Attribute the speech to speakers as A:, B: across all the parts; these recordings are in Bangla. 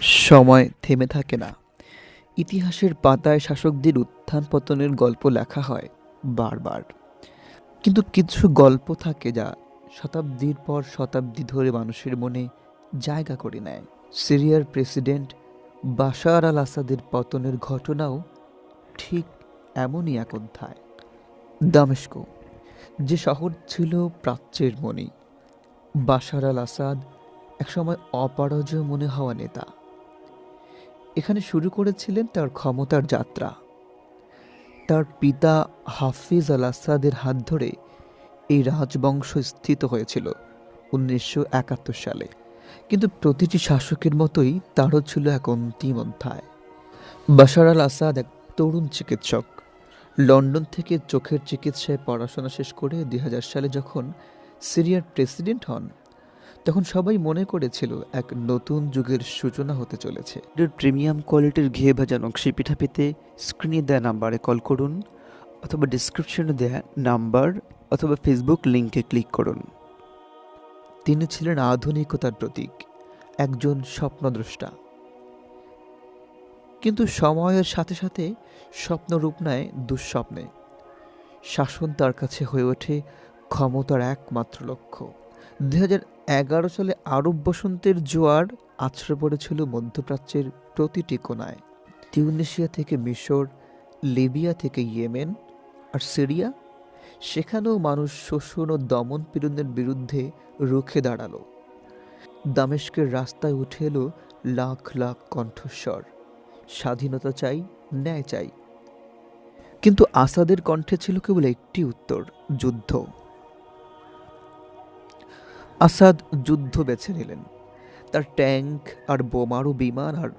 A: সময় থেমে থাকে না। ইতিহাসের পাতায় শাসকদের উত্থান পতনের গল্প লেখা হয় বারবার। কিন্তু কিছু গল্প থাকে যা শতাব্দীর পর শতাব্দী ধরে মানুষের মনে জায়গা করে নেয়। সিরিয়ার প্রেসিডেন্ট বাশার আল আসাদের পতনের ঘটনাও ঠিক এমনই এক অধ্যায়। দামেস্ক, যে শহর ছিল প্রাচ্যের মণি। বাশার আল আসাদ একসময় অপরাজয় মনে হওয়া নেতা। এখানে শুরু করেছিলেন তার ক্ষমতার যাত্রা। তার পিতা হাফিজ আল আসাদের হাত ধরে এই রাজবংশ স্থিত হয়েছিল উনিশশো একাত্তর সালে। কিন্তু প্রতিটি শাসকের মতোই তারও ছিল এক অন্তিম অধ্যায়। বাশার আল আসাদ এক তরুণ চিকিৎসক। লন্ডন থেকে চোখের চিকিৎসায় পড়াশোনা শেষ করে দুই হাজার সালে যখন সিরিয়ার প্রেসিডেন্ট হন তখন সবাই মনে করেছিল এক নতুন যুগের সূচনা হতে চলেছে। প্রিমিয়াম কোয়ালিটির ঘিয়ে ভাজা নকশি পিঠা পেতে স্ক্রিনে দেয়া নাম্বারে কল করুন অথবা ডিসক্রিপশনে দেয়া নাম্বার অথবা ফেসবুক লিঙ্কে ক্লিক করুন। তিনি ছিলেন আধুনিকতার প্রতীক একজন স্বপ্নদ্রষ্টা। কিন্তু সময়ের সাথে সাথে স্বপ্ন রূপ নেয় দুঃস্বপ্নে। শাসন তার কাছে হয়ে ওঠে ক্ষমতার একমাত্র লক্ষ্য। এগারো সালে আরব বসন্তের জোয়ার আছড়ে পড়েছিল মধ্যপ্রাচ্যের প্রতিটি কোনায়। তিউনেশিয়া থেকে মিশর, লিবিয়া থেকে ইয়েমেন আর সিরিয়া। সেখানেও মানুষ শোষণ ও দমন পীড়নের বিরুদ্ধে রুখে দাঁড়াল। দামেস্কের রাস্তায় উঠে এলো লাখ লাখ কণ্ঠস্বর। স্বাধীনতা চাই, ন্যায় চাই। কিন্তু আসাদের কণ্ঠে ছিল কেবল একটি উত্তর, যুদ্ধ। আসাদ যুদ্ধ বেছে নিলেন। তার ট্যাঙ্ক আর বোমারু বিমান আর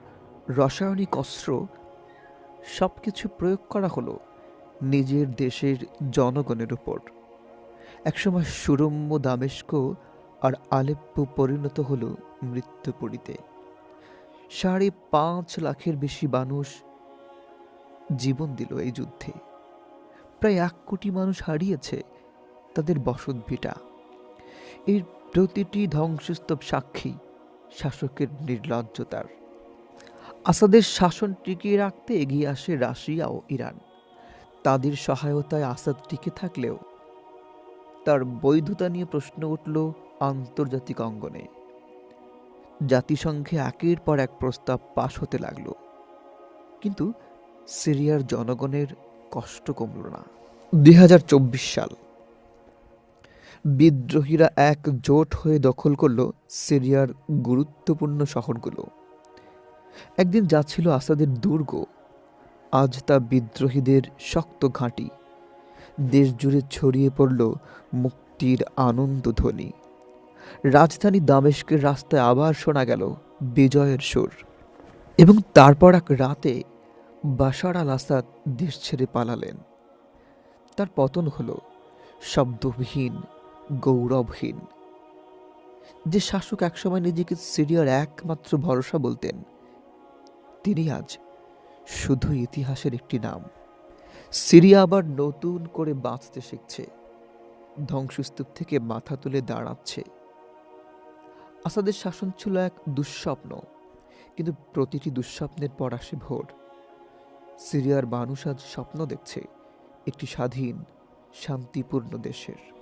A: রাসায়নিক অস্ত্র সব কিছু প্রয়োগ করা হলো নিজের দেশের জনগণের উপর। একসময় সুরম্য দামেস্ক আর আলেপ্পো পরিণত হলো মৃত্যুপুরীতে। সাড়ে পাঁচ লাখের বেশি মানুষ জীবন দিল এই যুদ্ধে। প্রায় এক কোটি মানুষ হারিয়েছে তাদের বসত ভিটা। এর প্রতিটি ধ্বংসস্তূপ সাক্ষী শাসকের নির্লজ্জতার। আসাদের শাসন টিকিয়ে রাখতে এগিয়ে আসে রাশিয়া ও ইরান। তাদের সহায়তায় আসাদ টিকে থাকলেও তার বৈধতা নিয়ে প্রশ্ন উঠল আন্তর্জাতিক অঙ্গনে। জাতিসংঘে একের পর এক প্রস্তাব পাশ হতে লাগল। কিন্তু সিরিয়ার জনগণের কষ্ট কমল না। দুই হাজার চব্বিশ সাল বিদ্রোহীরা এক জোট হয়ে দখল করল সিরিয়ার গুরুত্বপূর্ণ শহরগুলো। একদিন যাচ্ছিল আসাদের দুর্গ। আজ তা বিদ্রোহীদের শক্ত ঘাঁটি। দেশ জুড়ে ছড়িয়ে পড়ল মুক্তির আনন্দ ধ্বনি রাজধানী দামেস্কের রাস্তায় আবার শোনা গেল বিজয়ের সুর। এবং তারপর এক রাতে বাশার আল আসাদ দেশ ছেড়ে পালালেন। তার পতন হলো শব্দবিহীন গৌরবহীন। যে শাসক একসময় নিজেকে সিরিয়ার একমাত্র ভরসা বলতেন, তিনি আজ শুধু ইতিহাসের একটি নাম। সিরিয়া আবার নতুন করে বাঁচতে শিখছে, ধ্বংসস্তূপ থেকে মাথা তুলে দাঁড়াচ্ছে। আসাদের শাসন ছিল এক দুঃস্বপ্ন, কিন্তু প্রতিটি দুঃস্বপ্নের পর আসে ভোর। সিরিয়ার মানুষ আজ স্বপ্ন দেখছে একটি স্বাধীন, শান্তিপূর্ণ দেশের।